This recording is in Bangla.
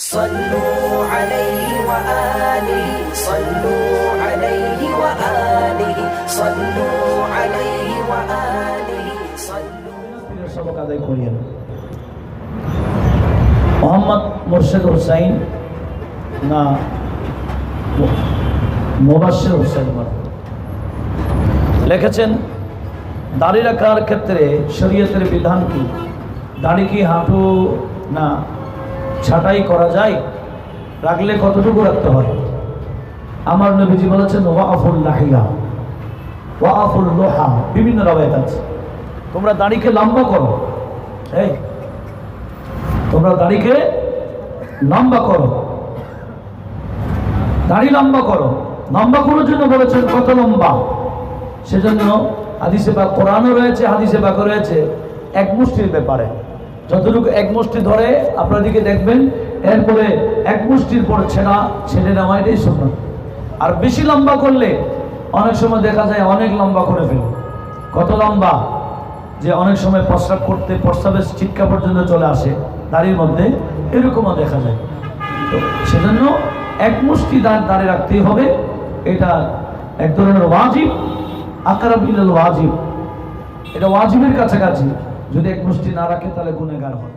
صلوا عليه وآله صلوا عليه وآله صلوا عليه وآله صلوا পীরের সবক আদায় করিয়েন মোহাম্মদ মোর্শেদ হোসাইন না মোবাশ্বের হোসেন লিখেছেন দাড়ি রাখার ক্ষেত্রে শরীয়তের বিধান কি দাড়ি কি হাঁটু না ছাঁটাই করা যায়, রাখলে কতটুকু রাখতে হয়? আমার নবীজি বলেছেন, ওয়াফুল লাহিয়া ওয়াফুল লোহা, বিভিন্ন রবায়ত আছে। তোমরা দাড়িকে লম্বা করো। এই, তোমরা দাড়িকে লম্বা করো। দাড়ি লম্বা করো। লম্বা করার জন্য বলেছেন, কত লম্বা? সেজন্য হাদিসে বা কোরআনও রয়েছে, হাদিসে বাক রয়েছে, এক মুষ্টির ব্যাপারে। যতটুকু এক মুষ্টি ধরে আপনার দিকে দেখবেন, এরপরে এক মুষ্টির পর ছেঁড়া, ছেড়ে নেওয়া, এটাই শূন্য আর বেশি লম্বা করলে অনেক সময় দেখা যায় অনেক লম্বা করে ফেলে। কত লম্বা? যে অনেক সময় প্রস্রাব করতে, প্রস্রাবের চিৎকা পর্যন্ত চলে আসে, দাড়ির মধ্যে, এরকমও দেখা যায়। তো সেজন্য এক মুষ্টি দাঁড় দাঁড়িয়ে রাখতেই হবে। এটা এক ধরনের ওয়াজিব আকার ওয়াজিব। এটা ওয়াজিবের কাছাকাছি। যদি এক মুষ্টি না রাখে তাহলে গুণেগার হয়।